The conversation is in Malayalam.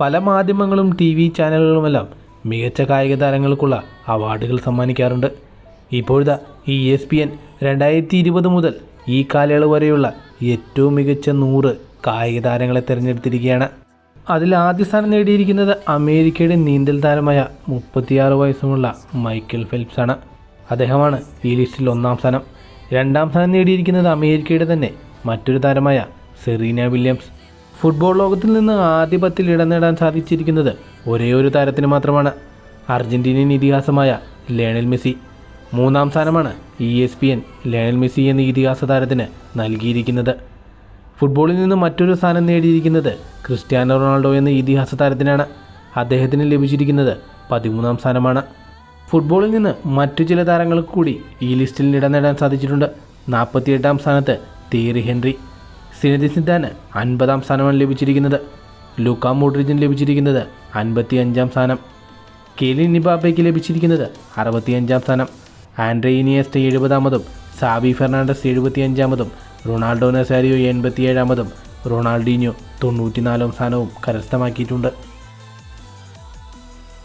പല മാധ്യമങ്ങളും ടി വി ചാനലുകളുമെല്ലാം മികച്ച കായിക താരങ്ങൾക്കുള്ള അവാർഡുകൾ സമ്മാനിക്കാറുണ്ട്. ഇപ്പോഴത്തെ ഈ എസ് പി എൻ രണ്ടായിരത്തി ഇരുപത് മുതൽ ഈ കാലയളവ് വരെയുള്ള ഏറ്റവും മികച്ച നൂറ് കായിക താരങ്ങളെ തിരഞ്ഞെടുത്തിരിക്കുകയാണ്. അതിൽ ആദ്യ സ്ഥാനം നേടിയിരിക്കുന്നത് അമേരിക്കയുടെ നീന്തൽ താരമായ മുപ്പത്തിയാറ് വയസ്സുമുള്ള മൈക്കൽ ഫെൽപ്സ് ആണ് അദ്ദേഹമാണ് ഈ ലിസ്റ്റിൽ ഒന്നാം സ്ഥാനം. രണ്ടാം സ്ഥാനം നേടിയിരിക്കുന്നത് അമേരിക്കയുടെ തന്നെ മറ്റൊരു താരമായ സെറീന വില്യംസ്. ഫുട്ബോൾ ലോകത്തിൽ നിന്ന് ആദ്യ പത്തിൽ ഇടം നേടാൻ സാധിച്ചിരിക്കുന്നത് ഒരേ ഒരു താരത്തിന് മാത്രമാണ്. അർജന്റീനിയൻ ഇതിഹാസമായ ലയണൽ മെസ്സി. മൂന്നാം സ്ഥാനമാണ് E S P N Lionel Messi എന്ന ഇതിഹാസ താരത്തിന് നൽകിയിരിക്കുന്നത്. ഫുട്ബോളിൽ നിന്ന് മറ്റൊരു സ്ഥാനം നേടിയിരിക്കുന്നത് ക്രിസ്ത്യാനോ റൊണാൾഡോ എന്ന ഇതിഹാസ താരത്തിനാണ്. അദ്ദേഹത്തിന് ലഭിച്ചിരിക്കുന്നത് പതിമൂന്നാം സ്ഥാനമാണ്. ഫുട്ബോളിൽ നിന്ന് മറ്റു ചില താരങ്ങൾക്ക് കൂടി ഈ ലിസ്റ്റിൽ ഇടം നേടാൻ സാധിച്ചിട്ടുണ്ട്. നാൽപ്പത്തിയെട്ടാം സ്ഥാനത്ത് തീറി ഹെൻറി. സിനദി സിദ്ധാന് അൻപതാം സ്ഥാനമാണ് ലഭിച്ചിരിക്കുന്നത്. ലൂക്ക മോഡ്രിജിന് ലഭിച്ചിരിക്കുന്നത് അൻപത്തി അഞ്ചാം സ്ഥാനം. കെലിൻ നിബാബയ്ക്ക് ലഭിച്ചിരിക്കുന്നത് അറുപത്തിയഞ്ചാം സ്ഥാനം. ആൻഡ്രേ ഇനിയസ്റ്റ് എഴുപതാമതും സാബി ഫെർണാണ്ടസ് എഴുപത്തിയഞ്ചാമതും റൊണാൾഡോ നസാരിയോ എൺപത്തിയേഴാമതും റൊണാൾഡീഞ്ഞോ തൊണ്ണൂറ്റിനാലാം സ്ഥാനവും കരസ്ഥമാക്കിയിട്ടുണ്ട്.